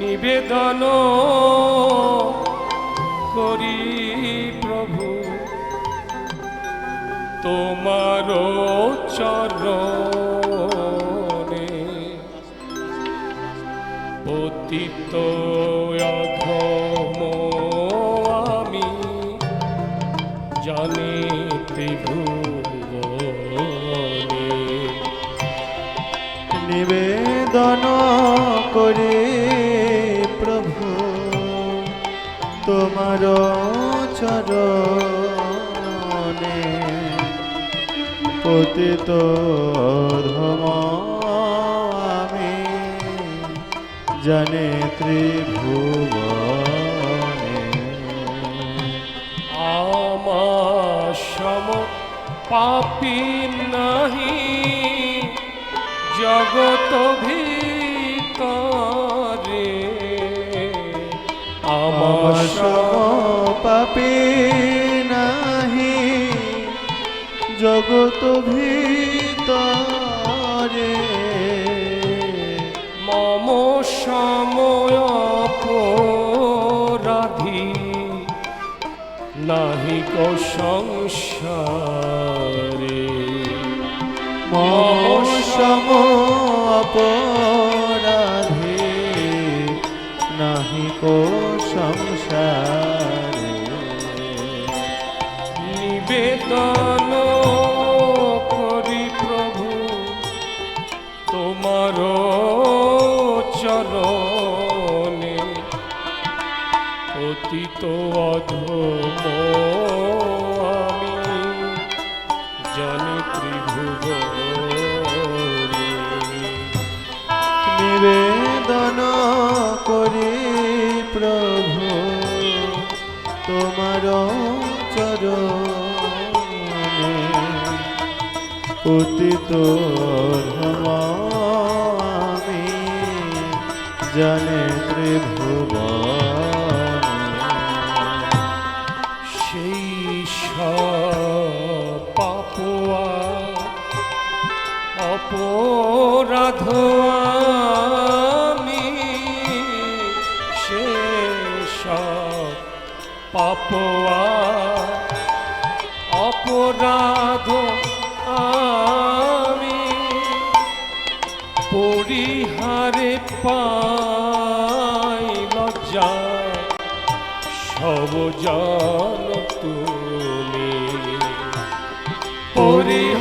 নিবেদন করি প্রভু। তোমার চরণে পতিত অধম আমি জানি ত্রিভুবনে নিবেদন করে তোমার চরণে পতিত ধম আমি জানে ত্রিভুবনে। আমার সম পাপি নাহি জগত ভিতরে পাপি নাহি। জগত ভিতরে মম সময় অপরাধী। নাহি কো সংসারে অতীত অধম আমি জানি ত্রিভুবনে নিবেদন করি প্রভু তোমার চরণে। ধম আমি জানে ত্রিভুবনে। পাপুয়া অপরাধ আমি পরিহারে পাই লজ্জা সব জান তুমি পরিহারে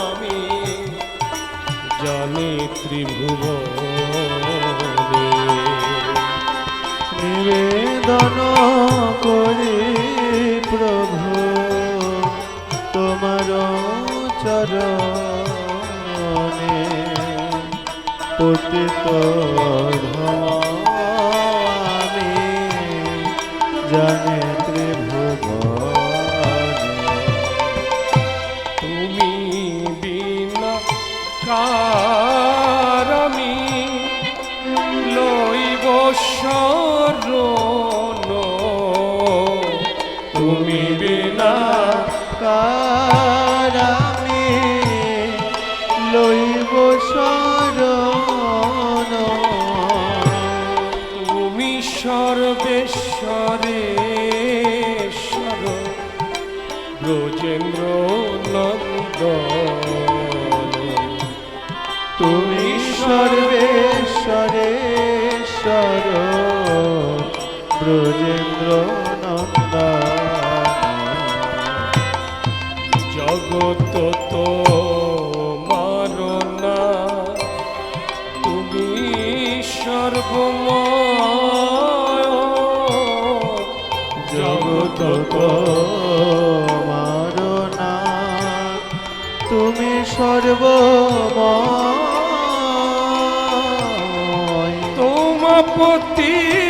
আমি জানি ত্রিভুবনে। নিবেদন করি প্রভু তোমার চরণে। পতিত আমি জানে তুমি বিনা কারামে লইব শরণ? তুমি সর্বেশ্বরেশ্বর ব্রজেন্দ্র নন্দন। তুমি সর্বেশ্বরেশ্বর ব্রজেন্দ্র সর্বময় তোমাপতি অপরাধ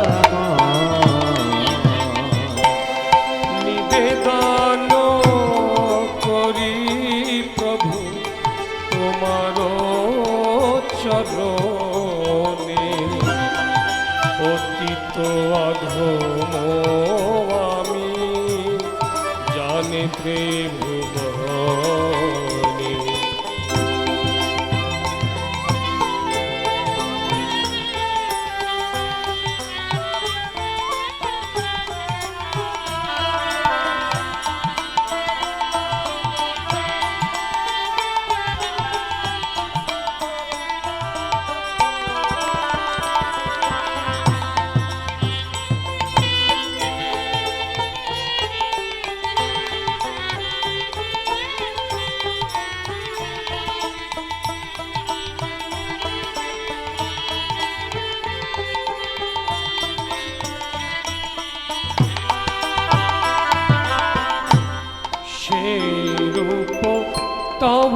অতীত অধম আমি জানে ভুবনে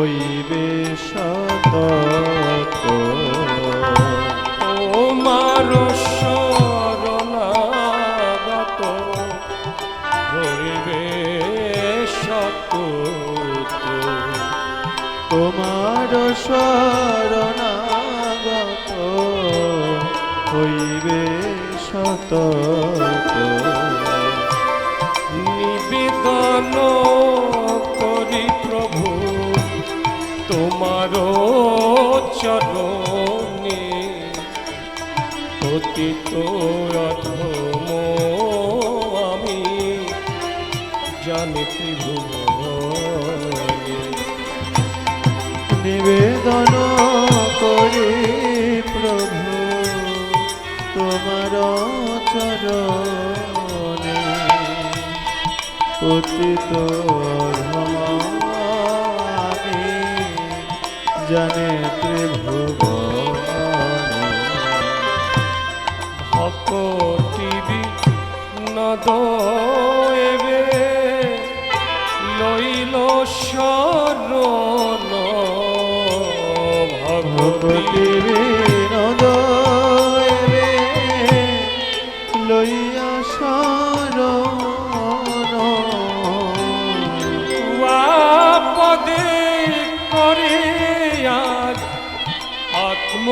হইবে সত হইবে শত তোমার শরণাগত হইবে সত চরণে অতীত অধম আমি জানি ত্রিভুবনে। নিবেদন করি প্রভু তোমার চরণে অতীত ভকটিবি নদ এবে লইল শরণ। ভগবতী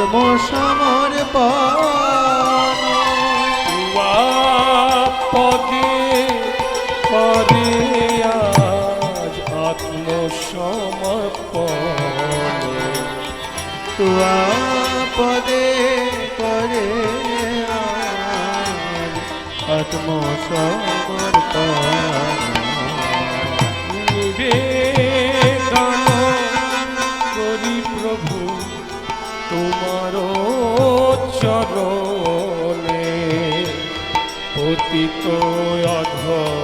আত্মসমর্পণ পদে করে আজ আত্মসমর্পণ তুয়া পদে করে আজ আত্মসমর্পণ। চরণে পতিত অধম।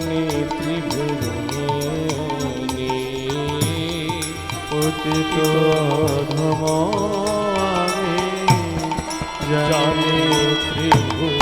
জানি ত্রিভুবনে পতিত ধম আমি জানে জানি ত্রিভুবনে